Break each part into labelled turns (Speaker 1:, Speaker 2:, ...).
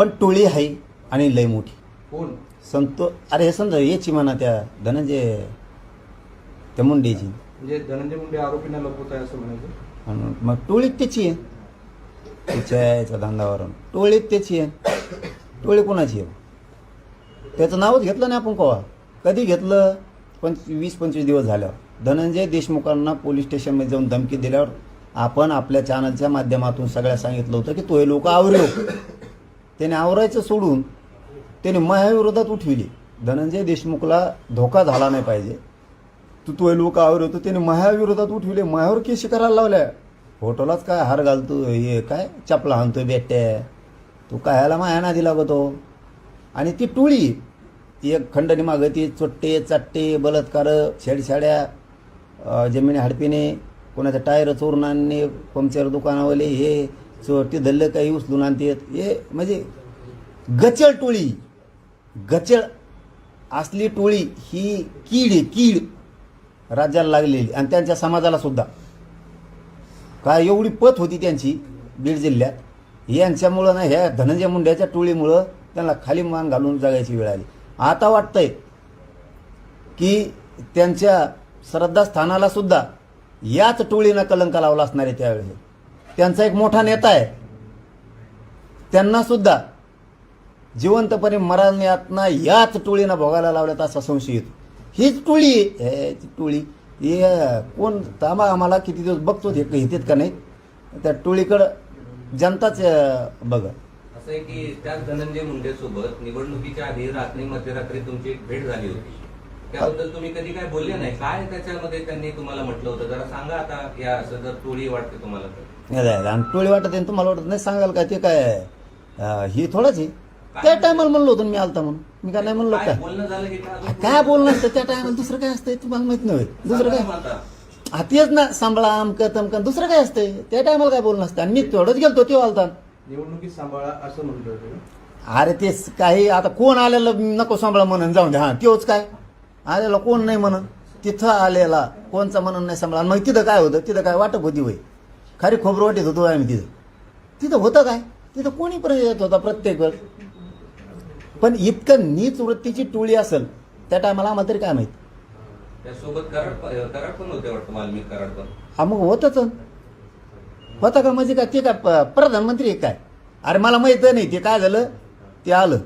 Speaker 1: पण टोळी आहे आणि लय मोठी.
Speaker 2: कोण?
Speaker 1: संतो अरे हे समजा याची म्हणा त्या धनंजय त्या मुंडेची
Speaker 2: म्हणजे धनंजय मुंडे आरोपींना लपवत आहे असं म्हणायचं?
Speaker 1: आणि मग टोळीत त्याची आहे. तिच्या याच्या धंदावरून. टोळीत त्याची आहे. टोळी कोणाची आहे? त्याचं नावच घेतलं नाही आपण कवा. कधी घेतलं? पंच वीस पंचवीस दिवस झाल्यावर. धनंजय देशमुखांना पोलीस स्टेशनमध्ये जाऊन धमकी दिल्यावर आपण आपल्या चॅनलच्या माध्यमातून सगळ्या सांगितलं होतं की तो हे लोक आवरो त्याने आवरायचं सोडून त्याने मायाविरोधात उठविली. धनंजय देशमुखला धोका झाला नाही पाहिजे. तू तो लोक आवर होतो त्याने मायाविरोधात उठविले. मायावर केशी करायला लावल्या. फोटोलाच काय हार घालतो हे काय चपला हाणतो बेट्या. तू कायला माया नादी लागतो? आणि ती टोळी ती एक खंडणी मागं ती चोट्टे चाट्टे बलात्कार छेडछाड्या जमिनी हडपिणे कोणाचं टायर चोरून आणणे पंक्चर दुकानावाले हे चोरटी धल्लं काही उचलून आणते. हे म्हणजे गचळ टोळी. गचळ असली टोळी ही कीड आहे कीड राज्याला लागलेली आणि त्यांच्या समाजाला सुद्धा. काय एवढी पत होती त्यांची बीड जिल्ह्यात. यांच्यामुळं ना ह्या धनंजय मुंड्याच्या टोळीमुळं त्यांना खाली मान घालून जगायची वेळ आली. आता वाटतंय की त्यांच्या श्रद्धास्थानाला सुद्धा याच टोळीनं कलंक लावला असणार आहे त्यावेळेस त्यांचा एक मोठा नेता आहे. त्यांना सुद्धा जिवंतपणे मरण्यातना याच टोळीनं भोगायला लावल्यात असा संशय येतो. हीच टोळी आहे. हे टोळी. हे कोण थांबा आम्हाला किती दिवस बघतो हे येतात का नाही? त्या टोळीकडं जनताच बघा.
Speaker 3: असं आहे की त्याच धनंजय मुंडे सोबत निवडणुकीच्या आधी रात्री मध्यरात्री तुमची एक भेट झाली होती. त्याबद्दल तुम्ही कधी काय बोलले नाही? काय त्याच्यामध्ये त्यांनी तुम्हाला म्हटलं होतं? जरा सांगा आता या असं जर टोळी वाटते तुम्हाला तर.
Speaker 1: आणि टोळी वाटत आहे तुम्हाला वाटत नाही सांगाल का ते काय ही थोडंच आहे. त्या टायमाला म्हणलो होतो मी आलता म्हणून. मी काय नाही म्हणलो
Speaker 3: काय
Speaker 1: काय?
Speaker 3: बोलणं
Speaker 1: असतं त्या टायमाला दुसरं काय असतंय तुम्हाला माहीत नाही होय. दुसरं काय?
Speaker 3: ना आता.
Speaker 1: हा तेच ना. सांभाळा अमकं तमकं. दुसरं काय असतंय? त्या टायमाला काय बोलणं असतं आणि मी तेवढंच गेलतो ते आलता.
Speaker 2: निवडणुकीत सांभाळा असं म्हणतोय तुम्ही.
Speaker 1: अरे तेच काही आता कोण आलेलं नको सांभाळा म्हणून जाऊन द्या. हा तेच काय? आलेला कोण नाही म्हणून. तिथं आलेला कोणचा म्हणून नाही सांभाळा. मग तिथं काय होतं? तिथं काय वाटप होती वय? खारी खोबरं वाटत होतो आम्ही तिथं. तिथं होतं काय? तिथं कोणी पण येत होता प्रत्येक वेळ. पण इतकं नीच वृत्तीची टोळी असेल त्या टायमाला आम्हाला तरी काय माहीत?
Speaker 3: त्यासोबत कराड प- कराड पण होते वाटतं वाल्मिक कराड पण.
Speaker 1: हा मग होतच. होतं का म्हणजे काय? ते काय प्रधानमंत्री काय? अरे मला माहीत नाही ते काय झालं? ते आलं.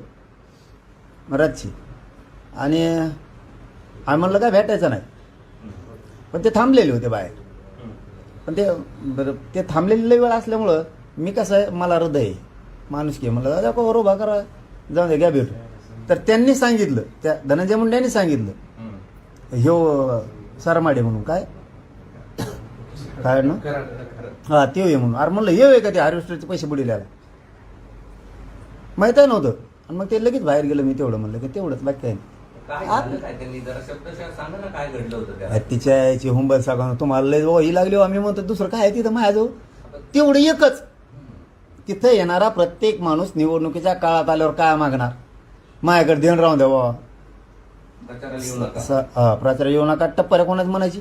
Speaker 1: रातची आणि आम्ही म्हणलं काय भेटायचं नाही. पण ते थांबलेले होते बाहेर. पण ते बरं ते थांबलेली लई वेळ असल्यामुळं मी कसं आहे मला हृदय आहे. माणूस की म्हणलं दादा को उभा करा. जाऊन दे घ्या भेटू. तर त्यांनी सांगितलं त्या धनंजय मुंड्यांनी सांगितलं. ह्यो सरमाडे म्हणून काय? काय ना. हा ते ये म्हणून. अरे म्हणलं हे आहे का ते हार्वेस्टरचे पैसे बुडील्याला माहीत आहे नव्हतं आणि मग ते लगेच बाहेर गेलं मी तेवढं म्हणलं की तेवढंच बाकी काय नाही.
Speaker 3: काय
Speaker 1: आ-
Speaker 3: झालं काय त्यांनी? जरा शब्दशः सांगा ना काय घडलं होतं
Speaker 1: अरे
Speaker 3: त्या
Speaker 1: तिच्या याची हुंबल सांगा तुम्हाला लय हो, ही लागली हो, आम्ही म्हणतो दुसरं काय आहे तिथं माझ्याजवळ? तेवढं एकच. तिथं येणारा प्रत्येक माणूस निवडणुकीच्या काळात आल्यावर काय मागणार? माझ्याकडे देण राहून द्यावा
Speaker 3: प्रचाराला येऊ नका.
Speaker 1: हा प्रचार येऊ नका. टप्पर आहे कोणाच म्हणायची?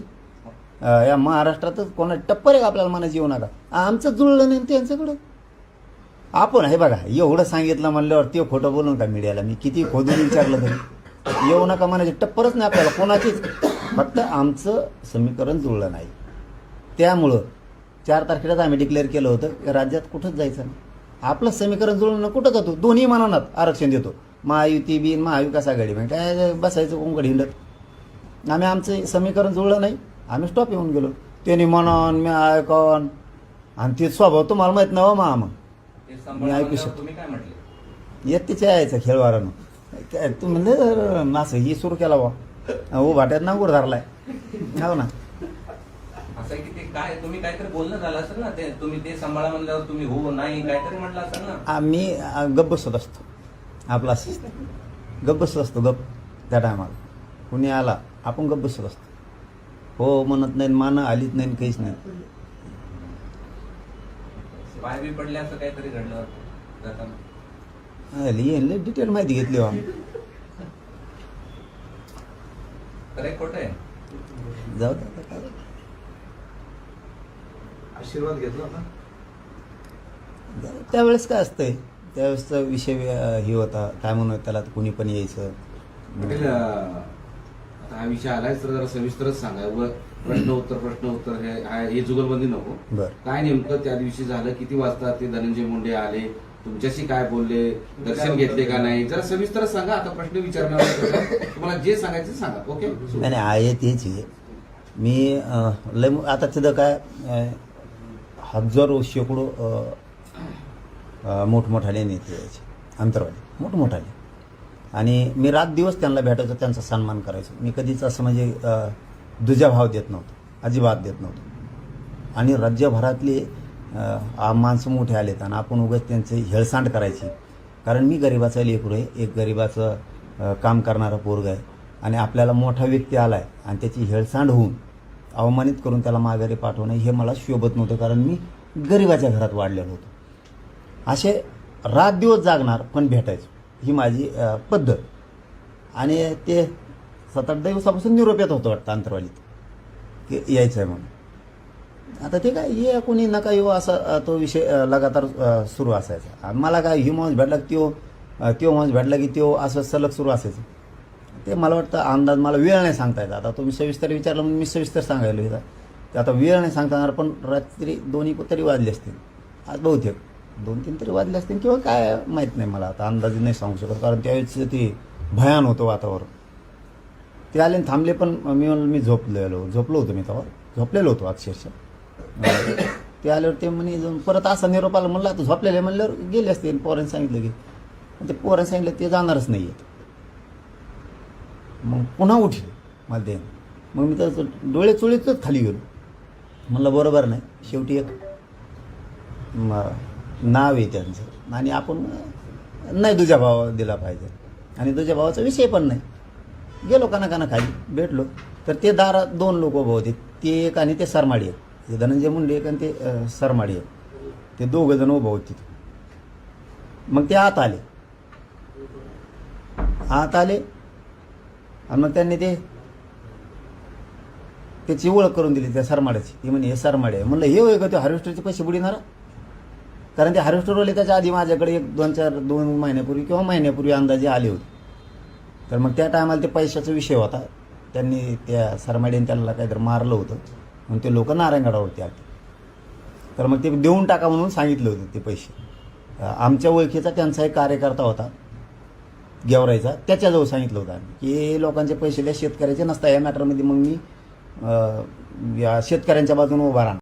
Speaker 1: अं, या महाराष्ट्रातच कोणा टप्पर आहे का आपल्याला म्हणायची येऊ नका. आमचं जुळलं नाही त्यांच्याकडं. आपण हे बघा एवढं सांगितलं म्हणल्यावर ते खोटं बोलून का मीडियाला? मी किती खोदून विचारलं तरी? येऊ नका म्हणायचे. टप्परच नाही आपल्याला कोणाचीच. फक्त आमचं समीकरण जुळलं नाही. त्यामुळं चार तारखेलाच आम्ही डिक्लेअर केलं होतं की राज्यात कुठंच जायचं नाही. आपलं समीकरण जुळून कुठं जातो? दोन्ही मानानात आरक्षण देतो. महायुती बिन महाविकास आघाडी म्हणजे काय बसायचं कोंकड हिंडत? आम्ही आमचं समीकरण जुळलं नाही. आम्ही स्टॉप येऊन गेलो. त्यांनी म्हणून मी ऐकून. आणि ते स्वभाव तुम्हाला माहीत नाही हो मा मग मी ऐकू शकतो. येत तिच्या यायचं खेळवारानं. काय तू म्हणलं मासं ही सुरू केला बा हो भाट्यात नांगूर धरलाय. हो ना.
Speaker 3: असं आहे की ते काय तुम्ही काहीतरी बोलणं झालं असेल ना ते तुम्ही ते सांभाळा म्हणल्यावर तुम्ही हो नाही काहीतरी म्हटलं असेल ना.
Speaker 1: आम्ही अ, गप्प बसत असतो. आपला असं असतं. गप्प बसत असतो गप त्या टायमाला कुणी आला आपण गप्प बसत असतो. हो म्हणत नाही मानं आलीच नाही काहीच नाही.
Speaker 3: पाय बी पडले असं काहीतरी घडलं जाताना.
Speaker 1: लिहिले डिटेल माहिती घेतली हो
Speaker 3: आहे
Speaker 1: जाऊ दे आता काय.
Speaker 2: आशीर्वाद घेतला
Speaker 1: जाऊ दे. त्यावेळेस काय असतंय? त्यावेळेसचा विषय अं, हे होता काय म्हणून त्याला कुणी पण यायचं?
Speaker 4: पटेल अं, आता हा विषय आलाय तर जरा सविस्तरच सांगा व प्रश्न उत्तर प्रश्न उत्तर हे हा- हे जुगलबंदी नको.
Speaker 1: बर.
Speaker 4: काय नेमकं त्या दिवशी झालं? किती वाजता ते धनंजय मुंडे आले? तुमच्याशी काय बोलले दर्शन घेतले का नाही? जरा सविस्तर सांगा आता प्रश्न विचारणार. तुम्हाला जे सांगायचं ते सांगा ओके?
Speaker 1: नाही नाही आहे तेच आहे. मी लय आता तिथं काय हजारो शेकडो मोठमोठाले नेते यायचे अंतरवाले मोठमोठाले. आणि मी रात दिवस त्यांना भेटायचो त्यांचा सन्मान करायचो. मी कधीच असं म्हणजे दुजाभाव देत नव्हतो अजिबात देत नव्हतो. आणि राज्यभरातले माणसं मोठे आलेत आणि आपण उगाच त्यांचे हेळसांड करायची. कारण मी गरिबाचा लेकरू आहे एक गरिबाचं काम करणारा पोरग आहे आणि आपल्याला मोठा व्यक्ती आला आहे आणि त्याची हेळसांड होऊन अवमानित करून त्याला माघारी पाठवणं हे मला शोभत नव्हतं कारण मी गरिबाच्या घरात वाढलेलो होतो. असे रात दिवस जागणार पण भेटायचो. ही माझी पद्धत. आणि ते सात आठ दिवसापासून निरोप येत होतं वाटतं अंतरवालीत. की यायचं आहे म्हणून. आता ते काय ये कोणी नका येऊ असा तो विषय लगातार सुरू असायचा. आणि मला काय ही माणूस भेटला की त्यो त्यो माणूस भेटला की त्यो असं सलग सुरू असायचं. ते मला वाटतं अंदाज मला वेळ नाही सांगता येत. आता तुम्ही सविस्तर विचारलं म्हणून मी सविस्तर सांगायला येतं. ते आता वेळ नाही सांगता येणार पण रात्री दोन्ही तरी वाजले असतील. आज बहुतेक. दोन तीन तरी वाजले असतील किंवा काय माहीत नाही मला आता अंदाज नाही सांगू शकत. कारण त्यावेळेस ते भयान होतं वातावरण. ते आले आणि थांबले पण मी म्हणलं मी झोपलेलो झोपलो होतो मी तेव्हा. झोपलेलो होतो अक्षरशः. ते आल्यावर ते म्हणे जाऊन परत असा निरोप आला म्हणलं आता झोपलेले म्हणल्यावर गेले असते पोरांनी सांगितलं की. ते पोरांनी सांगितलं ते जाणारच नाही आहेत. मग पुन्हा उठले मला ते मग मी तर डोळे चुळीतच खाली गेलो. म्हणलं बरोबर नाही शेवटी एक नाव आहे त्यांचं आणि आपण नाही तुझ्या भावा दिला पाहिजे. आणि तुझ्या भावाचा विषय पण नाही. गेलो काना खाली भेटलो. तर ते दारात दोन लोक उभं होते ते एक आणि ते सरमाडी एक. हे धनंजय मुंडे एक आणि ते सरमाडी ते दोघं जण उभं होते तिथे मग ते आत आले. आत आले आणि मग त्यांनी ते त्याची ओळख करून दिली त्या सरमाड्याची. ती म्हणे हे सरमाडे आहे. म्हणलं हे होय का ते हार्वेस्टरचे पैसे बुडणार कारण ते हार्वेस्टरवाले त्याच्या आधी माझ्याकडे एक दोन चार दोन महिन्यापूर्वी किंवा महिन्यापूर्वी अंदाजे आले होते. तर मग त्या टायमाला ते पैशाचा विषय होता. त्यांनी त्या सरमाड्याने त्याला काहीतरी मारलं होतं. म्हणून ते लोक नारायणगडावरती आले. तर मग ते देऊन टाका म्हणून सांगितले होते ते पैसे. आमच्या ओळखीचा त्यांचा एक कार्यकर्ता होता गेवरायचा त्याच्याजवळ सांगितलं होतं आम्ही की हे लोकांचे पैसे द्या शेतकऱ्याचे नसता या मॅटरमध्ये मग मी या शेतकऱ्यांच्या बाजूने उभा राहणार.